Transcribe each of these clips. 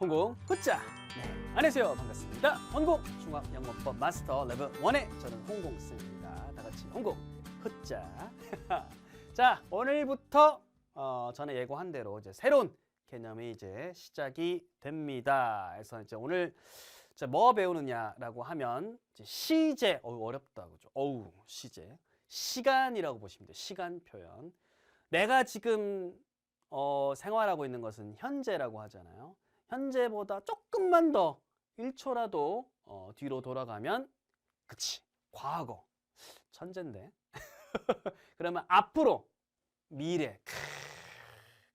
홍공 후짜 네, 안녕하세요. 반갑습니다. 홍공 중학 영문법 마스터 레벨 1의 저는 홍공쌤입니다. 다 같이 홍공 후짜 자 오늘부터 어, 전에 예고한 대로 이제 새로운 개념이 이제 시작이 됩니다. 그래서 이제 오늘 이제 뭐 배우느냐라고 하면 이제 시제 어우 어렵다 그죠 어우 시제. 시간이라고 보시면 돼요. 시간 표현. 내가 지금 어, 생활하고 있는 것은 현재라고 하잖아요. 현재보다 조금만 더 1초라도 어, 뒤로 돌아가면 그치. 과거. 천재인데. 그러면 앞으로 미래.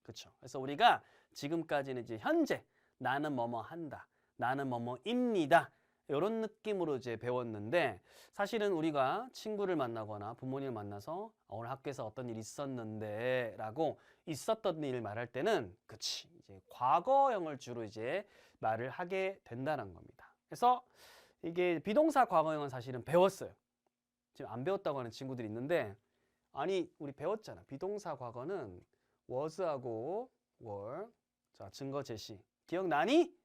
그렇죠 그래서 우리가 지금까지는 이제 현재 나는 뭐뭐 한다. 나는 뭐뭐입니다 이런 느낌으로 이제 배웠는데 사실은 우리가 친구를 만나거나 부모님을 만나서 오늘 학교에서 어떤 일이 있었는데 라고 있었던 일을 말할 때는 그치 이제 과거형을 주로 이제 말을 하게 된다는 겁니다. 그래서 이게 비동사 과거형은 사실은 배웠어요. 지금 안 배웠다고 하는 친구들이 있는데 아니 우리 배웠잖아. 비동사 과거는 was하고 were 자 증거 제시 기억나니?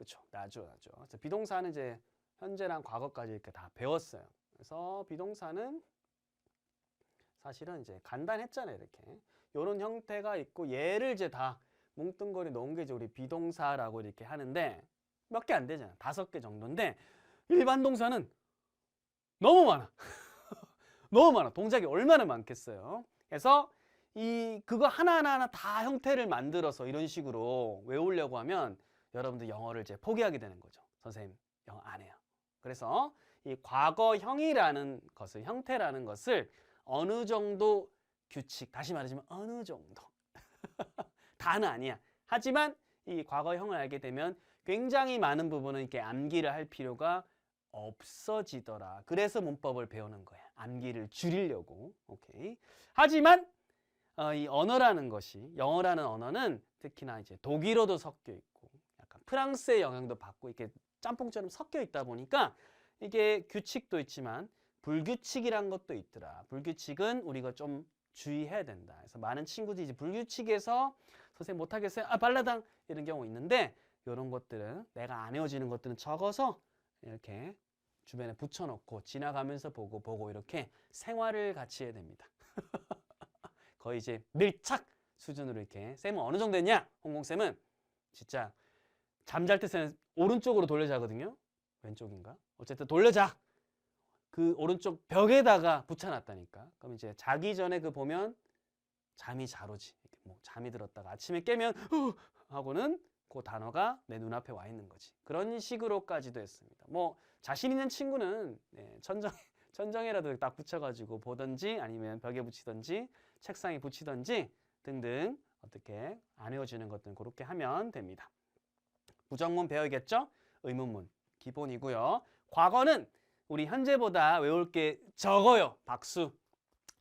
그렇죠. 나죠, 나죠. 그래서 비동사는 이제 현재랑 과거까지 이렇게 다 배웠어요. 그래서 비동사는 사실은 이제 간단했잖아요, 이렇게. 이런 형태가 있고 얘를 이제 다 뭉뚱거리 놓은 게 이제 우리 비동사라고 이렇게 하는데 몇 개 안 되잖아. 다섯 개 정도인데 일반 동사는 너무 많아. 너무 많아. 동작이 얼마나 많겠어요. 그래서 이 그거 하나하나 하나 다 형태를 만들어서 이런 식으로 외우려고 하면 여러분들 영어를 이제 포기하게 되는 거죠. 선생님 영어 안 해요. 그래서 이 과거형이라는 것을 형태라는 것을 어느 정도 규칙 다시 말하자면 어느 정도 다는 아니야. 하지만 이 과거형을 알게 되면 굉장히 많은 부분은 이렇게 암기를 할 필요가 없어지더라. 그래서 문법을 배우는 거야. 암기를 줄이려고. 오케이. 하지만 어, 이 언어라는 것이 영어라는 언어는 특히나 이제 독일어도 섞여 있고 프랑스의 영향도 받고 이렇게 짬뽕처럼 섞여 있다 보니까 이게 규칙도 있지만 불규칙이란 것도 있더라. 불규칙은 우리가 좀 주의해야 된다. 그래서 많은 친구들이 이제 불규칙에서 선생님 못하겠어요. 아 발라당 이런 경우 있는데 이런 것들은 내가 안 외워지는 것들은 적어서 이렇게 주변에 붙여놓고 지나가면서 보고 보고 이렇게 생활을 같이 해야 됩니다. 거의 이제 밀착 수준으로 이렇게 쌤은 어느 정도 했냐? 홍콩쌤은 진짜 잠잘 때 쌤은 오른쪽으로 돌려 자거든요. 왼쪽인가? 어쨌든 돌려 자. 그 오른쪽 벽에다가 붙여놨다니까. 그럼 이제 자기 전에 그 보면 잠이 잘 오지. 뭐 잠이 들었다가 아침에 깨면 후 하고는 그 단어가 내 눈앞에 와 있는 거지. 그런 식으로까지도 했습니다. 뭐 자신 있는 친구는 네, 천정 천정에라도 딱 붙여가지고 보든지 아니면 벽에 붙이든지 책상에 붙이든지 등등 어떻게 안 외워지는 것들은 그렇게 하면 됩니다. 부정문 배워야겠죠? 의문문 기본이고요. 과거는 우리 현재보다 외울 게 적어요. 박수.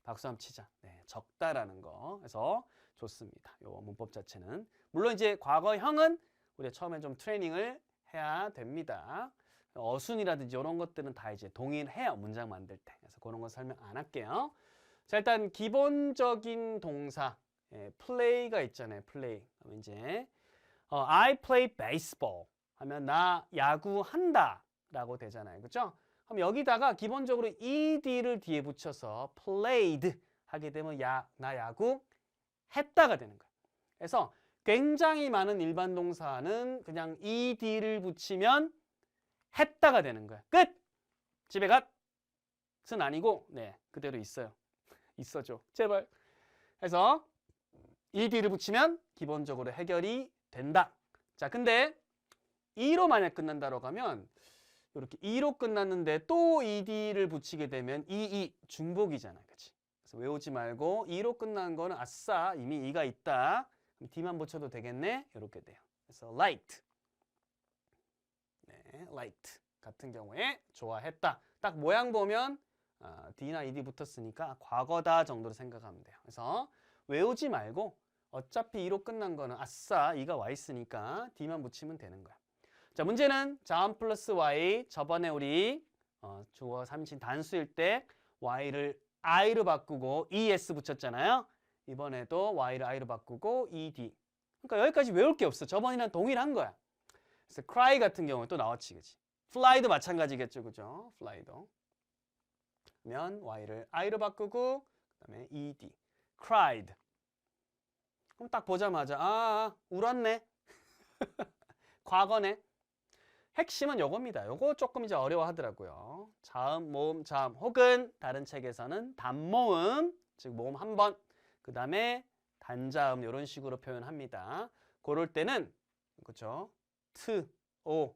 박수 한번 치자. 네, 적다라는 거. 그래서 좋습니다. 요 문법 자체는 물론 이제 과거형은 우리가 처음에 좀 트레이닝을 해야 됩니다. 어순이라든지 이런 것들은 다 이제 동일해요. 문장 만들 때. 그래서 그런 거 설명 안 할게요. 자, 일단 기본적인 동사 예, play가 있잖아요. play. 그럼 이제 어, I play baseball 하면 나 야구한다 라고 되잖아요. 그렇죠? 그럼 여기다가 기본적으로 ed를 뒤에 붙여서 played 하게 되면 야, 나 야구 했다가 되는 거예요. 그래서 굉장히 많은 일반 동사는 그냥 ed를 붙이면 했다가 되는 거야. 끝! 집에 갓은 아니고 네 그대로 있어요. 있어줘. 제발. 해서 ed를 붙이면 기본적으로 해결이 된다. 자, 근데 2로 만약 끝난다고 하면 이렇게 2로 끝났는데 또 ed를 붙이게 되면 2, 2 중복이잖아요. 그치? 그래서 외우지 말고 2로 끝난 거는 아싸 이미 2가 있다. 그럼 D만 붙여도 되겠네. 이렇게 돼요. 그래서 light. 네, light 같은 경우에 좋아했다. 딱 모양 보면 아, D나 ED 붙었으니까 과거다 정도로 생각하면 돼요. 그래서 외우지 말고 어차피 2로 끝난 거는 아싸 2가 와 있으니까 D만 붙이면 되는 거야. 자 문제는 자원 플러스 Y 저번에 우리 어, 주어 3신 단수일 때 Y를 I로 바꾸고 ES 붙였잖아요. 이번에도 Y를 I로 바꾸고 ED. 그러니까 여기까지 외울 게 없어. 저번이랑 동일한 거야. 그래서 cry 같은 경우는 또 나왔지, 그지? fly도 마찬가지겠죠, 그죠? fly도. 면 y를 i로 바꾸고 그다음에 ed, cried. 그럼 딱 보자마자 아, 울었네. 과거네. 핵심은 요겁니다. 요거 조금 이제 어려워하더라고요. 자음, 모음, 자음 혹은 다른 책에서는 단모음, 즉 모음 한 번, 그 다음에 단자음 이런 식으로 표현합니다. 그럴 때는 그죠? 트, 오,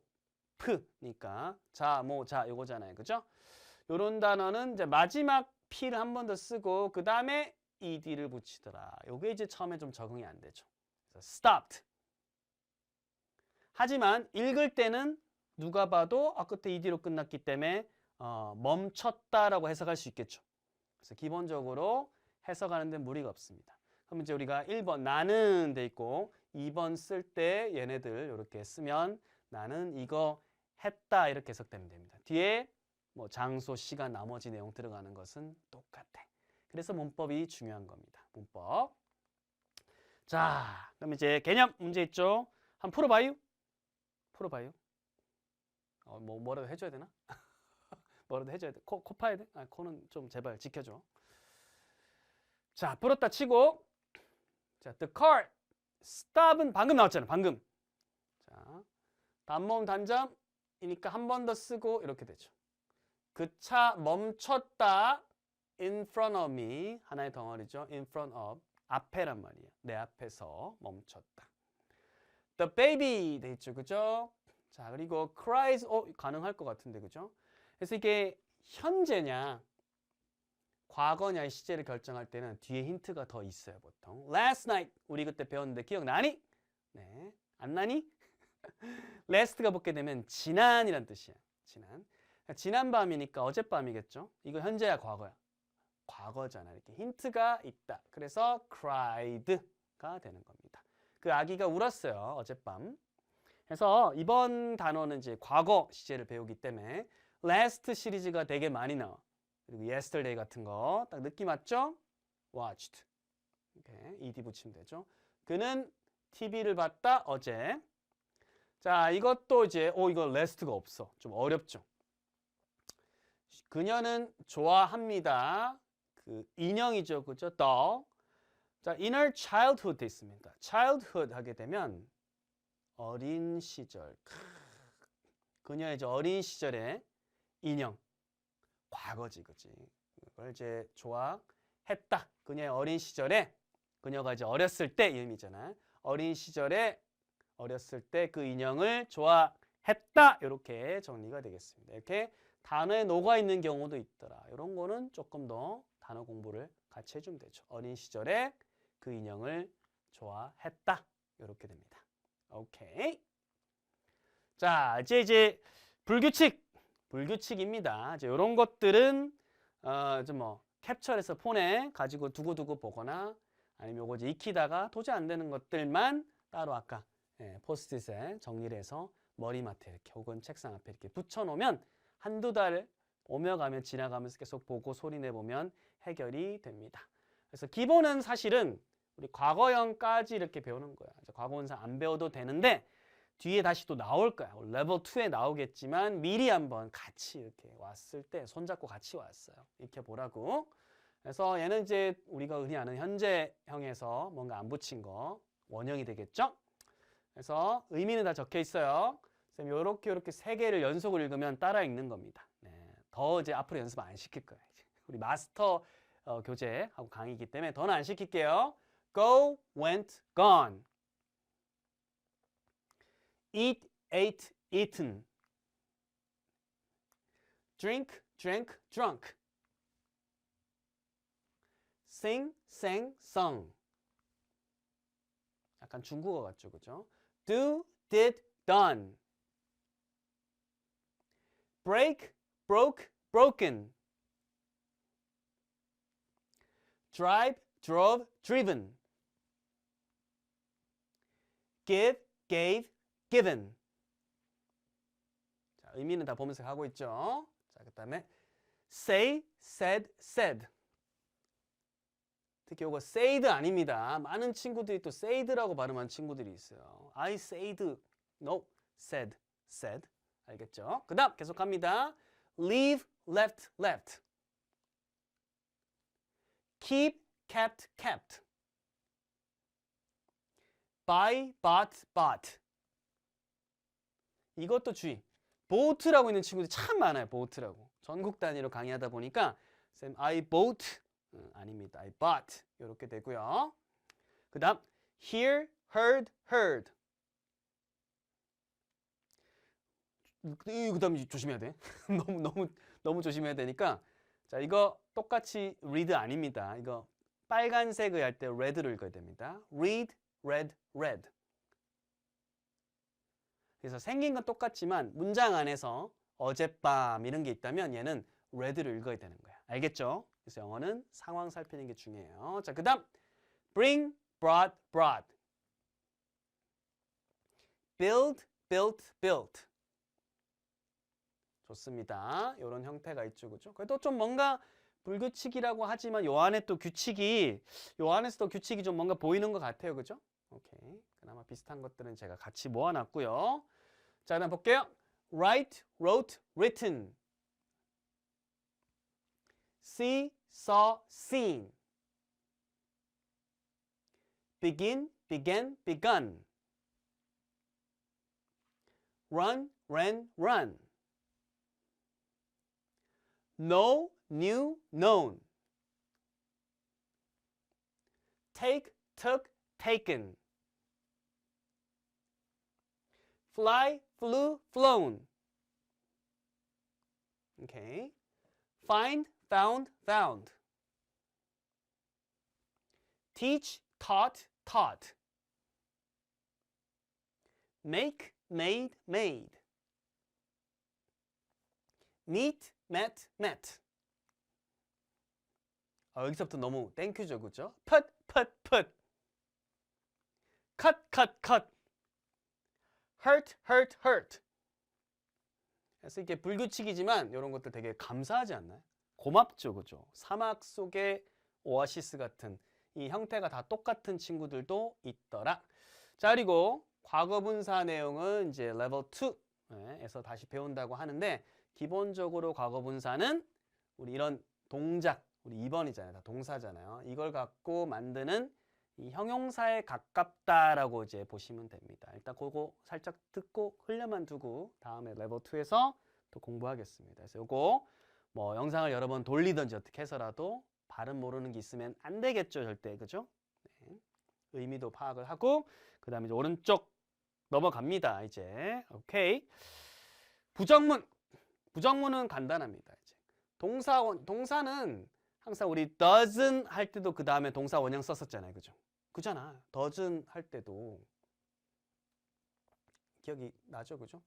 프니까 자, 모, 자 요거잖아요. 그죠? 요런 단어는 이제 마지막 p를 한 번 더 쓰고 그 다음에 ed를 붙이더라. 요게 이제 처음에 좀 적응이 안 되죠. 그래서 stopped. 하지만 읽을 때는 누가 봐도 아 그때 ed로 끝났기 때문에 어, 멈췄다라고 해석할 수 있겠죠. 그래서 기본적으로 해석하는 데 무리가 없습니다. 그럼 이제 우리가 1번 나는 돼 있고 2번 쓸 때 얘네들 이렇게 쓰면 나는 이거 했다 이렇게 해석되면 됩니다. 뒤에 뭐 장소, 시간, 나머지 내용 들어가는 것은 똑같아. 그래서 문법이 중요한 겁니다. 문법. 자, 그럼 이제 개념 문제 있죠? 한번 풀어봐요. 풀어봐요. 어, 뭐 뭐라도 해줘야 되나? 뭐라도 해줘야 돼. 코, 코 파야 돼? 아, 코는 좀 제발 지켜줘. 자, 풀었다 치고 자, the car stop은 방금 나왔잖아. 방금. 자, 단모음 단점이니까 한 번 더 쓰고 이렇게 되죠. 그 차 멈췄다 in front of me 하나의 덩어리죠. in front of 앞에란 말이에요. 내 앞에서 멈췄다. The baby 돼 있죠. 그죠? 자, 그리고 cries 어 가능할 것 같은데. 그죠? 그래서 이게 현재냐 과거냐의 시제를 결정할 때는 뒤에 힌트가 더 있어요, 보통. Last night 우리 그때 배웠는데 기억나니? 네. 안 나니? last가 붙게 되면 지난이란 뜻이야. 지난. 지난 밤이니까 어젯밤이겠죠? 이거 현재야 과거야. 과거잖아. 이렇게 힌트가 있다. 그래서 cried가 되는 겁니다. 그 아기가 울었어요. 어젯밤. 그래서 이번 단어는 이제 과거 시제를 배우기 때문에 last 시리즈가 되게 많이 나와. 그리고 yesterday 같은 거 딱 느낌 왔죠? watched. 이렇게 ed 붙이면 되죠. 그는 TV를 봤다 어제. 자, 이것도 이제 오 이거 last가 없어. 좀 어렵죠. 그녀는 좋아합니다. 그 인형이죠. 그죠? doll. 자, inner childhood 돼 있습니다. childhood 하게 되면 어린 시절. 크. 그녀의 이제 어린 시절의 인형. 과거지, 그지? 그걸 이제 좋아했다. 그녀의 어린 시절에 그녀가 이제 어렸을 때 의미잖아. 어린 시절에 어렸을 때 그 인형을 좋아했다. 이렇게 정리가 되겠습니다. 이렇게 단어에 녹아 있는 경우도 있더라. 이런 거는 조금 더 단어 공부를 같이 해주면 되죠. 어린 시절에 그 인형을 좋아했다. 이렇게 됩니다. 오케이. 자, 이제 이제 불규칙, 불규칙입니다. 이제 이런 것들은 어, 좀뭐 캡처해서 폰에 가지고 두고두고 보거나 아니면 요거 이제 익히다가 도저히 안 되는 것들만 따로 아까 예, 포스트잇에 정리를 해서 머리맡에 이렇게 혹은 책상 앞에 이렇게 붙여놓으면 한두 달 오며 가며 지나가면서 계속 보고 소리 내보면 해결이 됩니다. 그래서 기본은 사실은 우리 과거형까지 이렇게 배우는 거야. 과거원사 안 배워도 되는데 뒤에 다시 또 나올 거야. 레벨 2에 나오겠지만 미리 한번 같이 이렇게 왔을 때 손잡고 같이 왔어요. 이렇게 보라고. 그래서 얘는 이제 우리가 흔히 아는 현재형에서 뭔가 안 붙인 거 원형이 되겠죠? 그래서 의미는 다 적혀 있어요. 쌤 요렇게 요렇게 세 개를 연속으로 읽으면 따라 읽는 겁니다. 네. 더 이제 앞으로 연습 안 시킬 거예요. 우리 마스터 어, 교재하고 강의이기 때문에 더는 안 시킬게요. Go, went, gone. Eat, ate, eaten. Drink, drank, drunk. Sing, sang, sung. 약간 중국어 같죠, 그죠? Do, did, done. break, broke, broken. Drive, drove, driven. give, gave, given. 자, 의미는 다 보면서 가고 있죠. 자, 그다음에 say, said, said. 특히 이거 said 아닙니다. 많은 친구들이 또 said라고 발음한 친구들이 있어요. I said. No. said, said. 알겠죠? 그 다음 계속 갑니다. leave, left, left. Keep, kept, kept. buy, bought, bought. 이것도 주의. boat라고 있는 친구들이 참 많아요. boat라고. 전국 단위로 강의하다 보니까 쌤 I bought 음, 아닙니다. I bought 이렇게 되고요. 그 다음 hear, heard, heard. 그 다음 조심해야 돼. 너무 너무 너무 조심해야 되니까 자 이거 똑같이 read 아닙니다. 이거 빨간색을 할 때 red를 읽어야 됩니다. read, read, read. 그래서 생긴 건 똑같지만 문장 안에서 어젯밤 이런 게 있다면 얘는 red를 읽어야 되는 거야. 알겠죠? 그래서 영어는 상황 살피는 게 중요해요. 자, 그 다음 bring, brought, brought. build, built, built. 좋습니다. 이런 형태가 있죠, 그죠? 그래도 좀 뭔가 불규칙이라고 하지만 요 안에 또 규칙이 요 안에서도 규칙이 좀 뭔가 보이는 것 같아요, 그죠? 오케이. 그나마 비슷한 것들은 제가 같이 모아놨고요. 자, 그다음 볼게요. write, wrote, written. see, saw, seen. begin, began, begun. run, ran, run. Know, new, known. take, took, taken. fly, flew, flown. Okay. Find, found, found. Teach, taught, taught. Make, made, made. Meet, met, met. 아, 여기서부터 너무 땡큐죠, 그죠? put, put, put. cut, cut, cut. hurt, hurt, hurt. 그래서 이게 불규칙이지만 이런 것들 되게 감사하지 않나요? 고맙죠, 그죠? 사막 속의 오아시스 같은 이 형태가 다 똑같은 친구들도 있더라. 자, 그리고 과거 분사 내용은 이제 레벨 2에서 다시 배운다고 하는데 기본적으로 과거 분사는 우리 이런 동작, 우리 2번이잖아요. 다 동사잖아요. 이걸 갖고 만드는 이 형용사에 가깝다라고 이제 보시면 됩니다. 일단 그거 살짝 듣고 흘려만 두고 다음에 레벨 2에서 또 공부하겠습니다. 그래서 요거 뭐 영상을 여러 번 돌리든지 어떻게 해서라도 발음 모르는 게 있으면 안 되겠죠, 절대. 그죠? 네. 의미도 파악을 하고 그다음에 이제 오른쪽 넘어갑니다. 이제. 오케이. 부정문. 부정문은 간단합니다. 이제. 동사 원 동사는 항상 우리 doesn't 할 때도 그 다음에 동사 원형 썼었잖아요. 그죠? 그잖아. doesn't 할 때도 기억이 나죠? 그죠?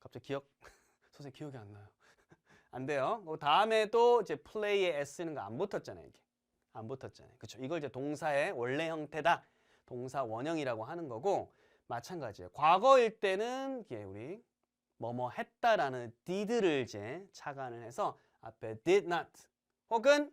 갑자기 기억 선생님 기억이 안 나요. 안 돼요. 그 다음에도 이제 play에 s는 거 안 붙었잖아요. 이게 안 붙었잖아요. 그렇죠? 이걸 이제 동사의 원래 형태다. 동사 원형이라고 하는 거고 마찬가지예요. 과거일 때는 이게 우리 뭐뭐 했다라는 did를 이제 착안을 해서 앞에 did not 혹은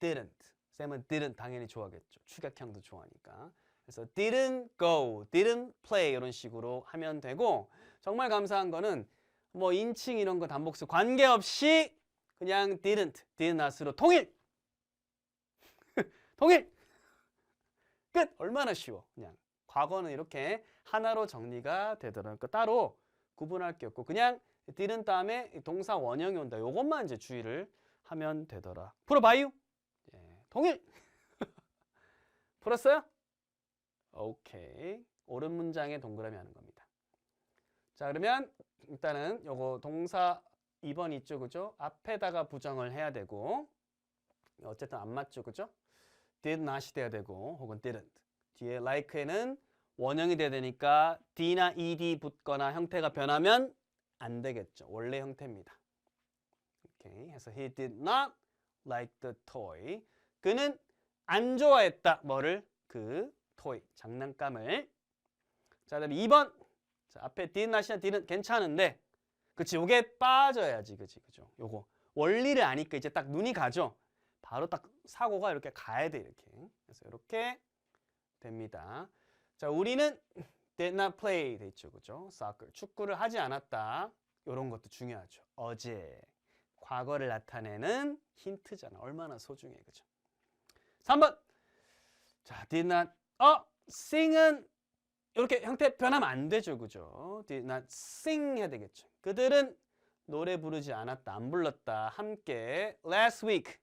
didn't. 쌤은 didn't 당연히 좋아하겠죠. 축약형도 좋아하니까. 그래서 didn't go, didn't play 이런 식으로 하면 되고 정말 감사한 거는 뭐 인칭 이런 거 단복수 관계없이 그냥 didn't, did not으로 통일. 통일. 끝. 얼마나 쉬워. 그냥 과거는 이렇게 하나로 정리가 되더라고요. 그 따로 구분할 게 없고 그냥 didn't 다음에 동사 원형이 온다. 요것만 이제 주의를 하면 되더라. 풀어봐요. 예, 통일. 풀었어요? 오케이. 옳은 문장에 동그라미 하는 겁니다. 자, 그러면 일단은 요거 동사 2번 있죠, 그죠? 앞에다가 부정을 해야 되고 어쨌든 안 맞죠, 그죠? did not이 돼야 되고 혹은 didn't. 뒤에 like에는 원형이 돼야 되니까 d나 ed 붙거나 형태가 변하면 안 되겠죠. 원래 형태입니다. 오케이. 해서 he did not like the toy. 그는 안 좋아했다. 뭐를? 그 toy, 장난감을. 자, 그다음에 2번. 자, 앞에 did not이나 didn't 괜찮은데 그치 요게 빠져야지 그치 그죠 요거 원리를 아니까 이제 딱 눈이 가죠 바로 딱 사고가 이렇게 가야 돼 이렇게 그래서 이렇게 됩니다 자 우리는 did not play 돼 있죠. 그죠? soccer. 축구를 하지 않았다. 이런 것도 중요하죠. 어제. 과거를 나타내는 힌트잖아. 얼마나 소중해. 그죠? 3번. 자, did not 어, sing은 이렇게 형태 변하면 안 되죠. 그죠? did not sing 해야 되겠죠. 그들은 노래 부르지 않았다. 안 불렀다. 함께 last week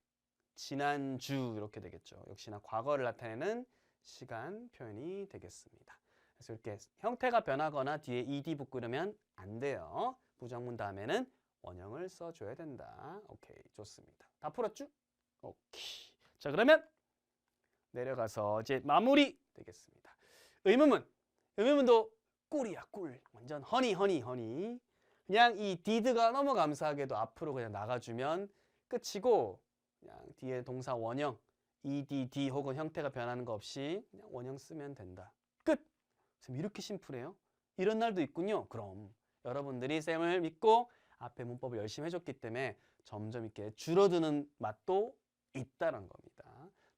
지난주 이렇게 되겠죠. 역시나 과거를 나타내는 시간 표현이 되겠습니다. 그래서 이렇게 형태가 변하거나 뒤에 ed 이러면 안 돼요. 부정문 다음에는 원형을 써줘야 된다. 오케이, 좋습니다. 다 풀었죠? 오케이. 자, 그러면 내려가서 이제 마무리 되겠습니다. 의문문. 의문문도 꿀이야, 꿀. 완전 허니, 허니, 허니. 그냥 이 did가 너무 감사하게도 앞으로 그냥 나가주면 끝이고 그냥 뒤에 동사 원형 ed, 혹은 형태가 변하는 거 없이 그냥 원형 쓰면 된다. 끝! 쌤 이렇게 심플해요? 이런 날도 있군요. 그럼 여러분들이 쌤을 믿고 앞에 문법을 열심히 해줬기 때문에 점점 이렇게 줄어드는 맛도 있다는 겁니다.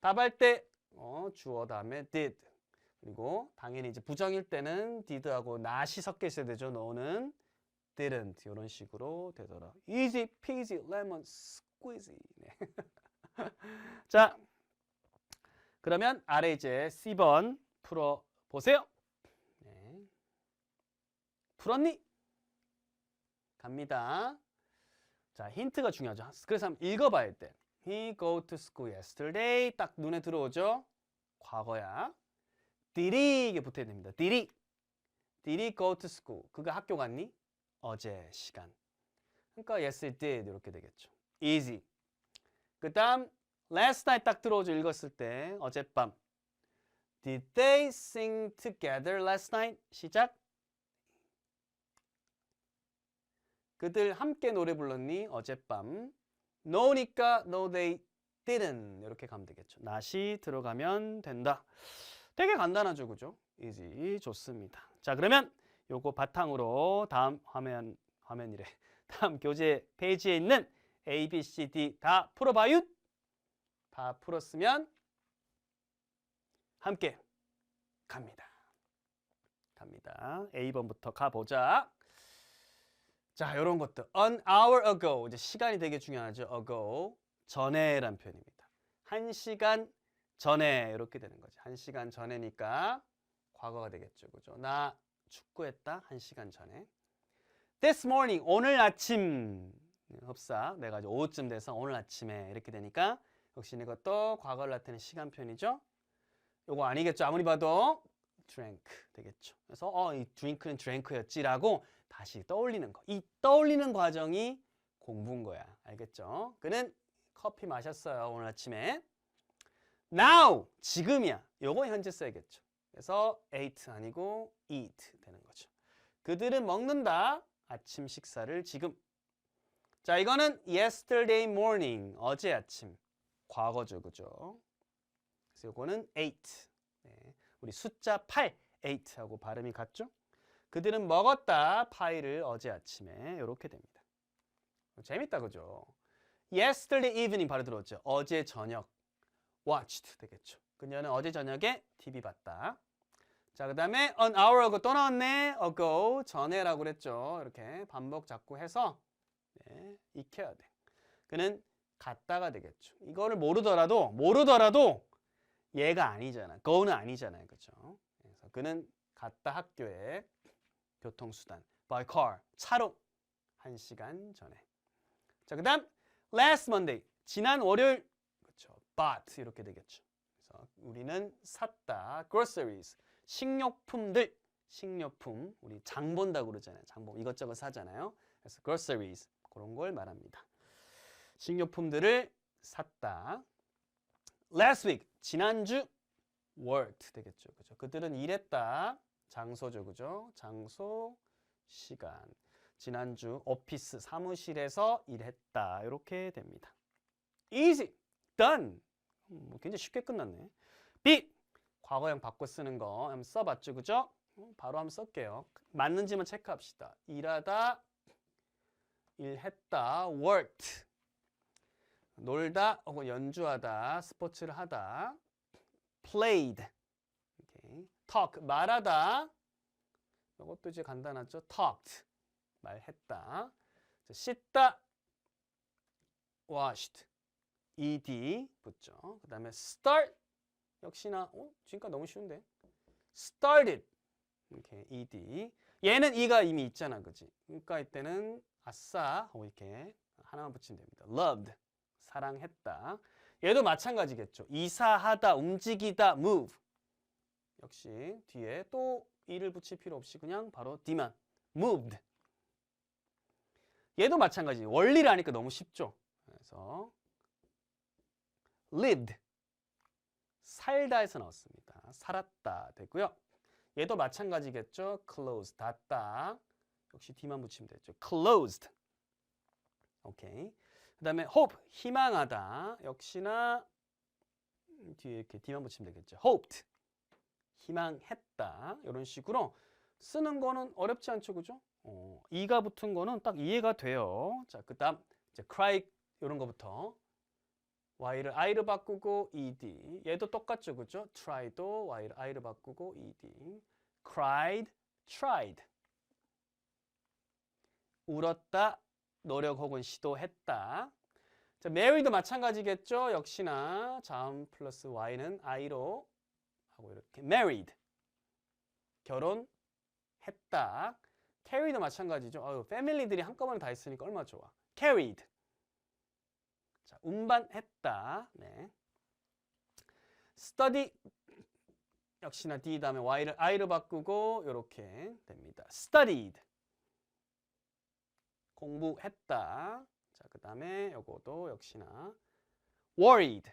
답할 때 어, 주어 다음에 did 그리고 당연히 이제 부정일 때는 did하고 not이 섞여 있어야 되죠. 너는 didn't 이런 식으로 되더라. easy peasy lemon squeezy. 네. 자, 그러면 아래 이제 C번 풀어 보세요. 네. 풀었니? 갑니다. 자, 힌트가 중요하죠. 그래서 한번 읽어봐야 돼. He go to school yesterday. 딱 눈에 들어오죠? 과거야. Did he? 이게 붙어야 됩니다. Did he? Did he go to school? 그가 학교 갔니? 어제 시간. 그러니까 yes, it did. 이렇게 되겠죠. Easy. 그 다음 last night 딱 들어오죠. 읽었을 때 어젯밤. Did they sing together last night? 시작. 그들 함께 노래 불렀니? 어젯밤. No니까 no they didn't 이렇게 가면 되겠죠. not이 들어가면 된다. 되게 간단하죠, 그죠? easy 좋습니다. 자 그러면 요거 바탕으로 다음 화면 화면이래. 다음 교재 페이지에 있는 A, B, C, D 다 풀어봐요. 다 풀었으면 함께 갑니다. 갑니다. A번부터 가보자. 자, 이런 것도 an hour ago 이제 시간이 되게 중요하죠. ago 전에란 표현입니다. 한 시간 전에 이렇게 되는 거죠. 한 시간 전에니까 과거가 되겠죠, 그죠? 나 축구했다 한 시간 전에. This morning 오늘 아침 흡사 내가 이제 오후쯤 돼서 오늘 아침에 이렇게 되니까 역시 이것도 과거를 나타내는 시간 표현이죠. 요거 아니겠죠? 아무리 봐도 drank 되겠죠. 그래서 어, 이 drink는 drank였지라고 다시 떠올리는 거. 이 떠올리는 과정이 공부인 거야. 알겠죠? 그는 커피 마셨어요. 오늘 아침에. Now 지금이야. 요거 현재 써야겠죠. 그래서 ate 아니고 eat 되는 거죠. 그들은 먹는다. 아침 식사를 지금. 자, 이거는 yesterday morning 어제 아침. 과거죠. 그죠? 그래서 요거는 ate. 네. 우리 숫자 8 8하고 발음이 같죠? 그들은 먹었다 파이를 어제 아침에 이렇게 됩니다. 재밌다 그죠? Yesterday evening 바로 들었죠. 어제 저녁 watched 되겠죠. 그녀는 어제 저녁에 TV 봤다. 자, 그 다음에 an hour ago 또 나왔네. ago 전에라고 그랬죠. 이렇게 반복 자꾸 해서 네, 익혀야 돼. 그는 갔다가 되겠죠. 이거를 모르더라도 모르더라도 얘가 아니잖아. go는 아니잖아요. 그죠? 그래서 그는 갔다 학교에 교통수단 by car 차로 한 시간 전에. 자, 그다음 last Monday 지난 월요일 그렇죠. bought 이렇게 되겠죠. 그래서 우리는 샀다 groceries 식료품들 식료품 우리 장 본다고 그러잖아요. 장본 이것저것 사잖아요. 그래서 groceries 그런 걸 말합니다. 식료품들을 샀다. last week 지난주 worked 되겠죠. 그죠? 그들은 일했다. 장소죠. 그죠? 장소 시간. 지난주 오피스 사무실에서 일했다. 이렇게 됩니다. easy done. 음, 뭐 굉장히 쉽게 끝났네. be 과거형 바꿔 쓰는 거 한번 써봤죠. 그죠? 어, 바로 한번 쓸게요. 맞는지만 체크합시다. 일하다 일했다 worked 놀다 혹은 연주하다 스포츠를 하다 played okay. talk 말하다 이것도 이제 간단하죠. talked 말했다. 자, 씻다 washed ed 붙죠. 그 다음에 start 역시나 어, 지금까지 너무 쉬운데 started 이렇게 ed 얘는 이가 이미 있잖아, 그지? 그러니까 이때는 아싸 이렇게 하나만 붙이면 됩니다. loved 사랑했다. 얘도 마찬가지겠죠. 이사하다, 움직이다, move. 역시 뒤에 또 이를 붙일 필요 없이 그냥 바로 d만 moved. 얘도 마찬가지. 원리를 아니까 너무 쉽죠. 그래서 lived 살다에서 나왔습니다. 살았다 되고요. 얘도 마찬가지겠죠. close 닫다. 역시 d만 붙이면 되죠. closed. 오케이. 그 다음에 hope 희망하다. 역시나 뒤에 이렇게 d만 붙이면 되겠죠. hoped 희망했다. 이런 식으로 쓰는 거는 어렵지 않죠, 그죠? 어, 이가 붙은 거는 딱 이해가 돼요. 자, 그 다음 이제 cry 이런 거부터 y를 i로 바꾸고 ed. 얘도 똑같죠, 그죠? try도 y를 i로 바꾸고 ed. cried, tried. 울었다, 노력 혹은 시도했다. 자, marry도 마찬가지겠죠? 역시나 자음 플러스 y는 i로 하고 이렇게 married. 결혼했다. carry도 마찬가지죠. 아유, 패밀리들이 한꺼번에 다 있으니까 얼마나 좋아. carried. 자, 운반했다. 네. study 역시나 d 다음에 y를 i로 바꾸고 이렇게 됩니다. studied 공부했다. 자, 그 다음에 요거도 역시나 worried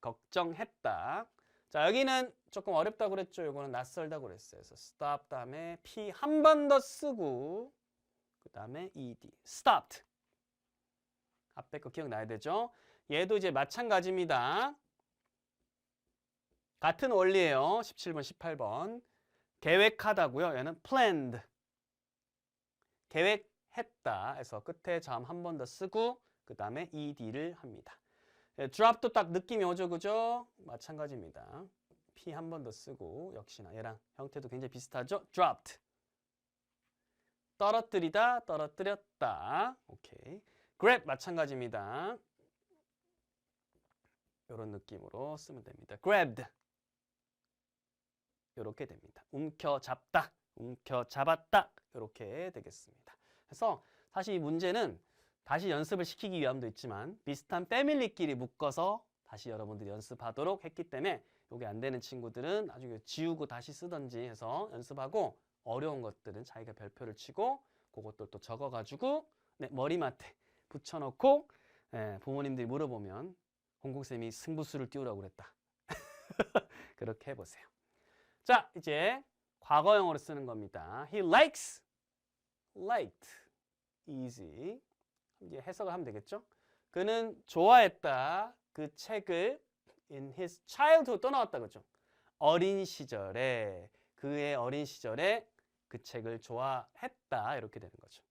걱정했다. 자, 여기는 조금 어렵다고 그랬죠. 요거는 낯설다고 그랬어요. 그래서 stop 다음에 p 한 번 더 쓰고 그 다음에 ed stopped 앞에 거 기억나야 되죠? 얘도 이제 마찬가지입니다. 같은 원리예요. 17번, 18번. 계획하다고요. 얘는 planned. 계획했다. 해서 끝에 자음 한번 더 쓰고 그 다음에 ed를 합니다. 예, drop도 딱 느낌이 오죠, 그죠? 마찬가지입니다. p 한 번 더 쓰고 역시나 얘랑 형태도 굉장히 비슷하죠? dropped. 떨어뜨리다, 떨어뜨렸다. 오케이. grab 마찬가지입니다. 이런 느낌으로 쓰면 됩니다. grabbed. 이렇게 됩니다. 움켜 잡다, 움켜 잡았다 이렇게 되겠습니다. 그래서 사실 이 문제는 다시 연습을 시키기 위함도 있지만 비슷한 패밀리끼리 묶어서 다시 여러분들이 연습하도록 했기 때문에 이게 안 되는 친구들은 나중에 지우고 다시 쓰던지 해서 연습하고 어려운 것들은 자기가 별표를 치고 그것들 또 적어가지고 네, 머리맡에 붙여놓고 예, 부모님들이 물어보면 공공쌤이 승부수를 띄우라고 그랬다. 그렇게 해보세요. 자, 이제 과거형으로 쓰는 겁니다. He likes, liked, easy. 이제 해석을 하면 되겠죠? 그는 좋아했다. 그 책을 in his childhood 또 나왔다 그죠? 어린 시절에 그의 어린 시절에 그 책을 좋아했다 이렇게 되는 거죠.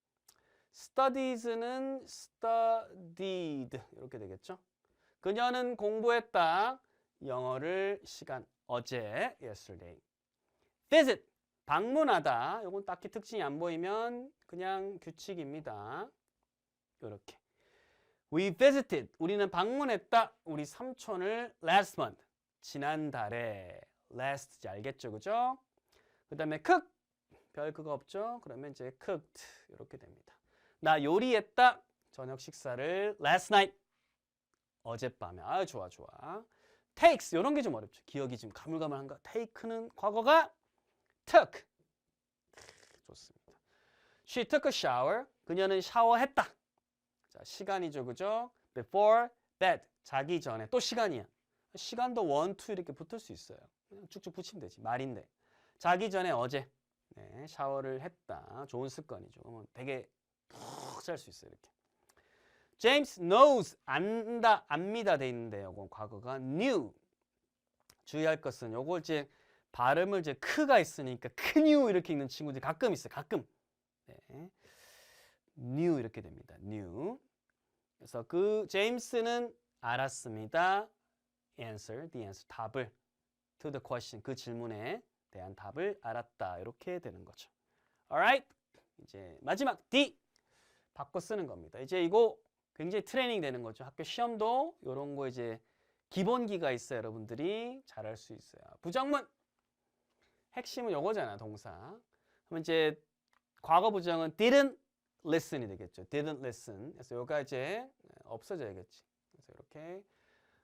studies는 studied 이렇게 되겠죠? 그녀는 공부했다. 영어를 시간 어제 yesterday. Visit 방문하다. 이건 딱히 특징이 안 보이면 그냥 규칙입니다. 이렇게. We visited. 우리는 방문했다. 우리 삼촌을 last month. 지난달에 last 이제 알겠죠, 그죠? 그 다음에 cook 별 그거 없죠? 그러면 이제 cooked 이렇게 됩니다. 나 요리했다. 저녁 식사를 last night. 어젯밤에. 아, 좋아, 좋아. takes 이런 게 좀 어렵죠. 기억이 좀 가물가물한가? take는 과거가 took. 좋습니다. She took a shower. 그녀는 샤워했다. 자, 시간이죠, 그죠? Before bed. 자기 전에 또 시간이야. 시간도 one, two 이렇게 붙을 수 있어요. 그냥 쭉쭉 붙이면 되지. 말인데. 자기 전에 어제 네, 샤워를 했다. 좋은 습관이죠. 그러면 되게 푹잘수 있어요, 이렇게. James knows 안다 압니다 돼 있는데 요건 과거가 knew 주의할 것은 요걸 이제 발음을 이제 크가 있으니까 크뉴 이렇게 읽는 친구들이 가끔 있어요 가끔 네. knew 이렇게 됩니다 knew 그래서 그 제임스는 알았습니다 answer the answer 답을 to the question 그 질문에 대한 답을 알았다. 이렇게 되는 거죠. alright. 이제 마지막 D 바꿔 쓰는 겁니다. 이제 이거 굉장히 트레이닝 되는 거죠. 학교 시험도 이런 거 이제 기본기가 있어요. 여러분들이 잘할 수 있어요. 부정문 핵심은 요거잖아, 동사. 그럼 이제 과거 부정은 didn't listen이 되겠죠. didn't listen. 그래서 요가 이제 없어져야겠지. 그래서 이렇게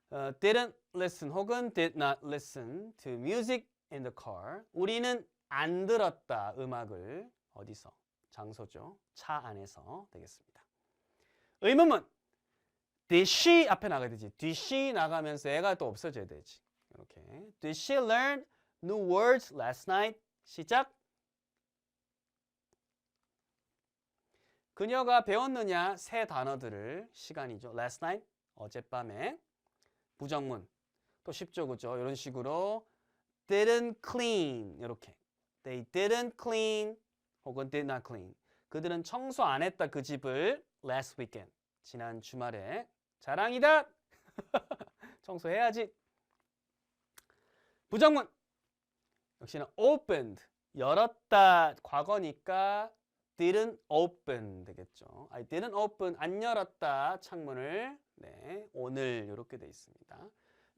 어, didn't listen 혹은 did not listen to music in the car. 우리는 안 들었다 음악을 어디서? 장소죠. 차 안에서 되겠습니다. 의문문 did she 앞에 나가야 되지. did she 나가면서 애가 또 없어져야 되지. 이렇게 did she learn new words last night? 시작. 그녀가 배웠느냐 새 단어들을 시간이죠. last night 어젯밤에 부정문 또 쉽죠 그죠 이런 식으로 didn't clean 이렇게 they didn't clean 혹은 did not clean 그들은 청소 안 했다 그 집을 last weekend 지난 주말에 자랑이다 청소해야지 부정문 역시나 opened 열었다 과거니까 didn't open 되겠죠. I didn't open 안 열었다 창문을 네 오늘 이렇게 돼 있습니다.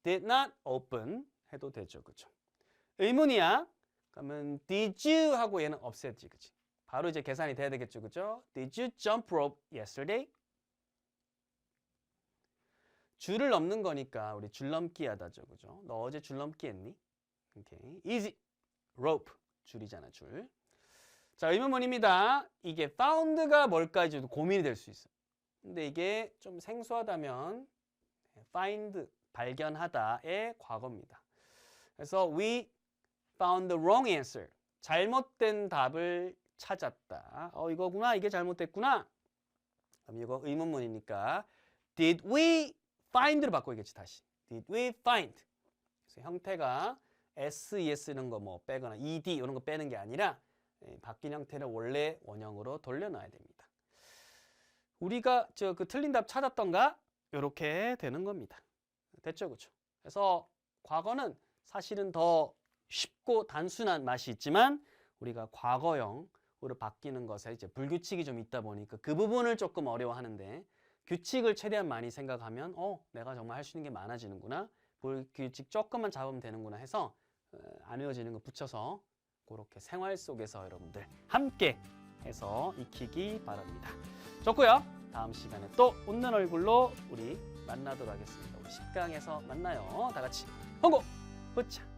did not open 해도 되죠, 그죠? 의문이야. 그러면 did you 하고 얘는 없애지, 그지? 바로 이제 계산이 돼야 되겠죠, 그죠? Did you jump rope yesterday? 줄을 넘는 거니까 우리 줄넘기 하다죠, 그죠? 너 어제 줄넘기 했니? 오케이, easy rope 줄이잖아, 줄. 자, 의문문입니다. 이게 found가 뭘까 좀 고민이 될 수 있어요. 근데 이게 좀 생소하다면 find 발견하다의 과거입니다. 그래서 we found the wrong answer. 잘못된 답을 찾았다. 어, 이거구나. 이게 잘못됐구나. 그럼 이거 의문문이니까 did we find로 바꿔야겠지 다시. did we find. 그래서 형태가 SE 쓰는 거 뭐 빼거나 ED 이런 거 빼는 게 아니라 예, 바뀐 형태를 원래 원형으로 돌려놔야 됩니다. 우리가 저 그 틀린 답 찾았던가? 이렇게 되는 겁니다. 됐죠, 그렇죠? 그래서 과거는 사실은 더 쉽고 단순한 맛이 있지만 우리가 과거형으로 바뀌는 것에 이제 불규칙이 좀 있다 보니까 그 부분을 조금 어려워하는데 규칙을 최대한 많이 생각하면 어 내가 정말 할 수 있는 게 많아지는구나 불규칙 조금만 잡으면 되는구나 해서 어, 안 외워지는 거 붙여서 그렇게 생활 속에서 여러분들 함께 해서 익히기 바랍니다. 좋고요. 다음 시간에 또 웃는 얼굴로 우리 만나도록 하겠습니다. 우리 10강에서 만나요. 다 같이 홍고 붙자.